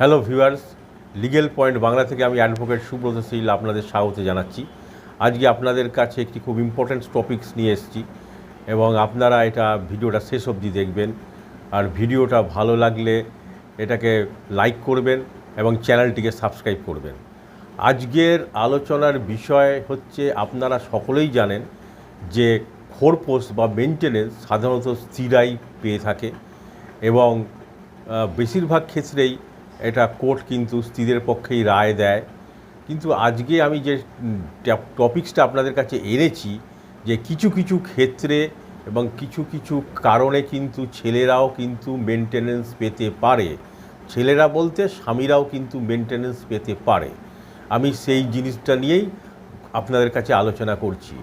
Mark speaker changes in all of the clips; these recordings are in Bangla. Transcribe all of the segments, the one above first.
Speaker 1: Hello viewers legal point Bangla থেকে আমি অ্যাডভোকেট সুব্রত শীল আপনাদের স্বাগত জানাচ্ছি। আজকে আপনাদের কাছে একটি খুব ইম্পর্ট্যান্ট টপিকস নিয়ে এসেছি এবং আপনারা এটা ভিডিওটা শেষ অবধি দেখবেন। আর ভিডিওটা ভালো লাগলে এটাকে লাইক করবেন এবং চ্যানেলটিকে সাবস্ক্রাইব করবেন। আজকের আলোচনার বিষয় হচ্ছে, আপনারা সকলেই জানেন যে খোরপোষ বা মেনটেনেন্স সাধারণত স্ত্রীরাই পেয়ে থাকে এবং বেশিরভাগ ক্ষেত্রেই এটা কোর্ট কিন্তু স্ত্রীদের পক্ষেই রায় দেয়। কিন্তু আজকে আমি যে টপিক্সটা আপনাদের কাছে এনেছি যে কিছু কিছু ক্ষেত্রে এবং কিছু কিছু কারণে কিন্তু ছেলেরাও কিন্তু মেনটেনেন্স পেতে পারে। ছেলেরা বলতে স্বামীরাও কিন্তু মেনটেনেন্স পেতে পারে। আমি সেই জিনিসটা নিয়েই আপনাদের কাছে আলোচনা করছি।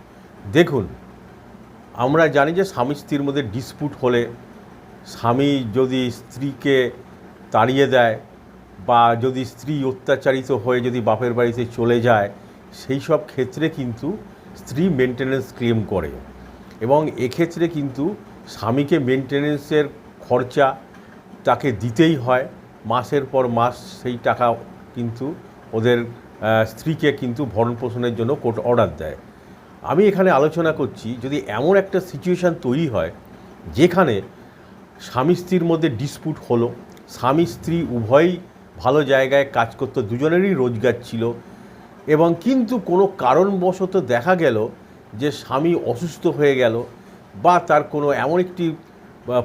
Speaker 1: দেখুন, আমরা জানি যে স্বামী স্ত্রীর মধ্যে ডিসপুট হলে স্বামী যদি স্ত্রীকে তাড়িয়ে দেয় বা যদি স্ত্রী অত্যাচারিত হয়ে যদি বাপের বাড়িতে চলে যায়, সেই সব ক্ষেত্রে কিন্তু স্ত্রী মেনটেনেন্স ক্লেম করে। এবং এক্ষেত্রে কিন্তু স্বামীকে মেনটেনেন্সের খরচা তাকে দিতেই হয়। মাসের পর মাস সেই টাকা কিন্তু ওদের স্ত্রীকে কিন্তু ভরণ পোষণের জন্য কোর্ট অর্ডার দেয়। আমি এখানে আলোচনা করছি, যদি এমন একটা সিচুয়েশান তৈরি হয়, যেখানে স্বামী স্ত্রীর মধ্যে ডিসপুট হলো, স্বামী স্ত্রী উভয়ই ভালো জায়গায় কাজ করতো, দুজনেরই রোজগার ছিল। এবং কিন্তু কোনো কারণবশত দেখা গেল যে স্বামী অসুস্থ হয়ে গেল বা তার কোনো এমন একটি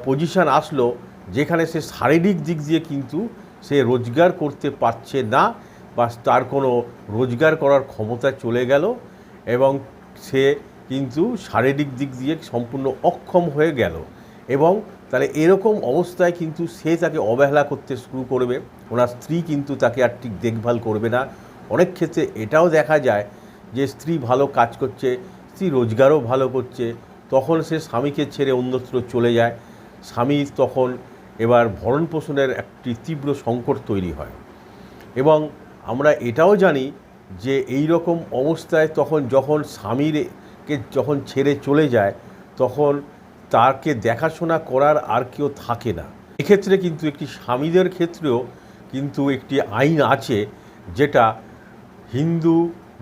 Speaker 1: পজিশান আসলো যেখানে সে শারীরিক দিক দিয়ে কিন্তু সে রোজগার করতে পারছে না বা তার কোনো রোজগার করার ক্ষমতা চলে গেল এবং সে কিন্তু শারীরিক দিক দিয়ে সম্পূর্ণ অক্ষম হয়ে গেল। এবং তাহলে এরকম অবস্থায় কিন্তু সে তাকে অবহেলা করতে শুরু করবে। ওনার স্ত্রী কিন্তু তাকে আর ঠিক দেখভাল করবে না। অনেক ক্ষেত্রে এটাও দেখা যায় যে স্ত্রী ভালো কাজ করছে, স্ত্রী রোজগারও ভালো করছে, তখন সে স্বামীকে ছেড়ে অন্যত্র চলে যায়। স্বামী তখন এবার ভরণ পোষণের একটি তীব্র সংকট তৈরি হয়। এবং আমরা এটাও জানি যে এই রকম অবস্থায় তখন যখন স্বামীরকে যখন ছেড়ে চলে যায়, তখন তাকে দেখাশোনা করার আর কেউ থাকে না। এক্ষেত্রে কিন্তু একটি স্বামীদের ক্ষেত্রেও কিন্তু একটি আইন আছে যেটা Hindu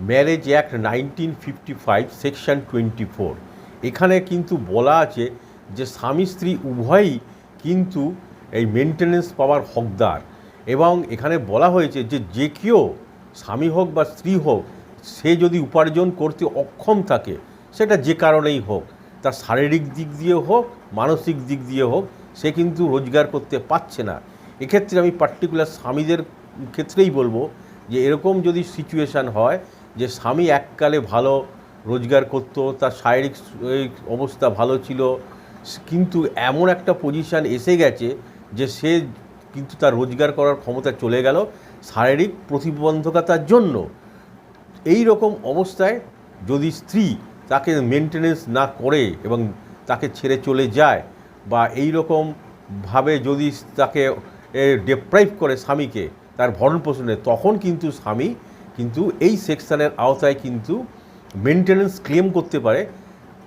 Speaker 1: marriage act nineteen fifty five, section twenty four. এখানে কিন্তু বলা আছে যে স্বামী স্ত্রী উভয়ই কিন্তু এই মেনটেনেন্স পাওয়ার হকদার। এবং এখানে বলা হয়েছে যে যে কেউ স্বামী হোক বা স্ত্রী হোক, সে যদি উপার্জন করতে অক্ষম থাকে, সেটা যে কারণেই হোক। তার শারীরিক দিক দিয়ে হোক, মানসিক দিক দিয়ে হোক, সে কিন্তু রোজগার করতে পারছে না। এক্ষেত্রে আমি পার্টিকুলার স্বামীদের ক্ষেত্রেই বলব যে, এরকম যদি সিচুয়েশান হয় যে, স্বামী এককালে ভালো রোজগার করতো, তার শারীরিক অবস্থা ভালো ছিল কিন্তু এমন একটা পজিশান এসে গেছে যে, সে কিন্তু তার রোজগার করার ক্ষমতা চলে গেল শারীরিক প্রতিবন্ধকতার জন্য। এই রকম অবস্থায় যদি স্ত্রী তাকে মেনটেনেন্স না করে এবং তাকে ছেড়ে চলে যায় বা এই রকমভাবে যদি তাকে ডেপ্রাইভ করে স্বামীকে তার ভরণ পোষণে, তখন কিন্তু স্বামী কিন্তু এই সেকশনের আওতায় কিন্তু মেনটেনেন্স ক্লেম করতে পারে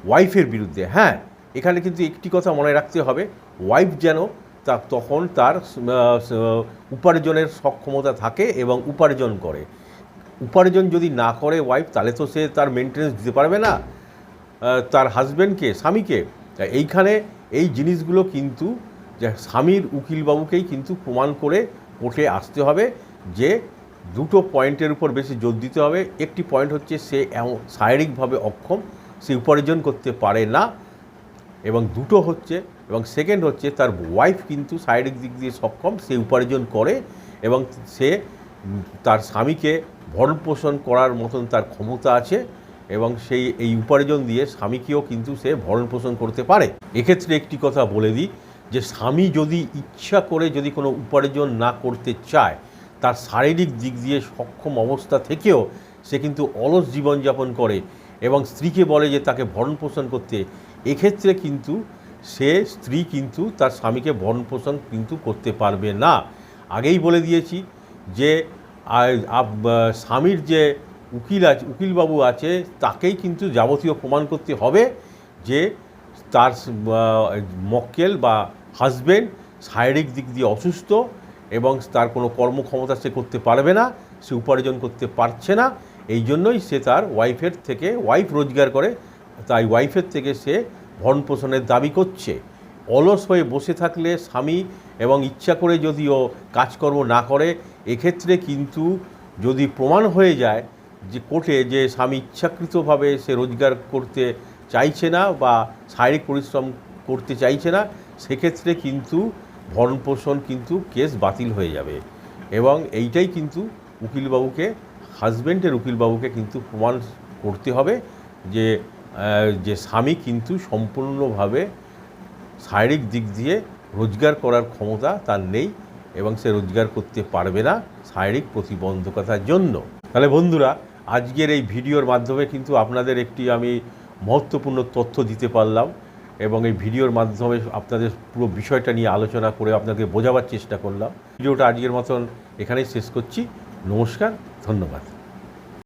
Speaker 1: ওয়াইফের বিরুদ্ধে। হ্যাঁ এখানে কিন্তু একটি কথা মনে রাখতে হবে ওয়াইফ যেন তা তখন তার উপার্জনের সক্ষমতা থাকে এবং উপার্জন করে। উপার্জন যদি না করে ওয়াইফ তাহলে তো সে তার মেনটেনেন্স দিতে পারবে না। তার হাজব্যান্ডকে স্বামীকে। এইখানে এই জিনিসগুলো কিন্তু, যে স্বামীর উকিলবাবুকেই কিন্তু প্রমাণ করে কোর্টে আসতে হবে যে দুটো পয়েন্টের উপর বেশি জোর দিতে হবে। একটি পয়েন্ট হচ্ছে সে এমন- শারীরিকভাবে অক্ষম, সে উপার্জন করতে পারে না। এবং দুটো হচ্ছে, এবং সেকেন্ড হচ্ছে তার ওয়াইফ কিন্তু শারীরিক দিক দিয়ে সক্ষম, সে উপার্জন করে এবং সে তার স্বামীকে ভরণ পোষণ করার মতন তার ক্ষমতা আছে এবং সেই এই উপার্জন দিয়ে স্বামীকেও কিন্তু সে ভরণ পোষণ করতে পারে। এক্ষেত্রে একটি কথা বলে দিই যে স্বামী যদি ইচ্ছা করে যদি কোনো উপার্জন না করতে চায়, তার শারীরিক দিক দিয়ে সক্ষম অবস্থা থেকেও সে কিন্তু অলস জীবনযাপন করে এবং স্ত্রীকে বলে যে তাকে ভরণ পোষণ করতে, এক্ষেত্রে কিন্তু সে স্ত্রী কিন্তু তার স্বামীকে ভরণ পোষণ কিন্তু করতে পারবে না। আগেই বলে দিয়েছি যে স্বামীর যে উকিল আছে, উকিলবাবু আছে, তাকেই কিন্তু যাবতীয় প্রমাণ করতে হবে যে তার মক্কেল বা হাজবেন্ড শারীরিক দিক দিয়ে অসুস্থ এবং তার কোনো কর্মক্ষমতা সে করতে পারবে না, সে উপার্জন করতে পারছে না, এই জন্যই সে তার ওয়াইফের থেকে, ওয়াইফ রোজগার করে, তাই ওয়াইফের থেকে সে ভরণ পোষণের দাবি করছে। অলস হয়ে বসে থাকলে স্বামী এবং ইচ্ছা করে যদিও কাজকর্ম না করে, এক্ষেত্রে কিন্তু যদি প্রমাণ হয়ে যায় যে কোর্টে যে স্বামী ইচ্ছাকৃতভাবে সে রোজগার করতে চাইছে না বা শারীরিক পরিশ্রম করতে চাইছে না, সেক্ষেত্রে কিন্তু ভরণ পোষণ কিন্তু কেস বাতিল হয়ে যাবে। এবং এইটাই কিন্তু উকিলবাবুকে হাজব্যান্ডের উকিলবাবুকে কিন্তু প্রমাণ করতে হবে যে যে স্বামী কিন্তু সম্পূর্ণভাবে শারীরিক দিক দিয়ে রোজগার করার ক্ষমতা তার নেই এবং সে রোজগার করতে পারবে না শারীরিক প্রতিবন্ধকতার জন্য। তাহলে বন্ধুরা, আজকের এই ভিডিওর মাধ্যমে কিন্তু আপনাদের একটি আমি মহত্বপূর্ণ তথ্য দিতে পারলাম এবং এই ভিডিওর মাধ্যমে আপনাদের পুরো বিষয়টা নিয়ে আলোচনা করে আপনাকে বোঝাবার চেষ্টা করলাম। ভিডিওটা আজকের মতন এখানেই শেষ করছি। নমস্কার, ধন্যবাদ।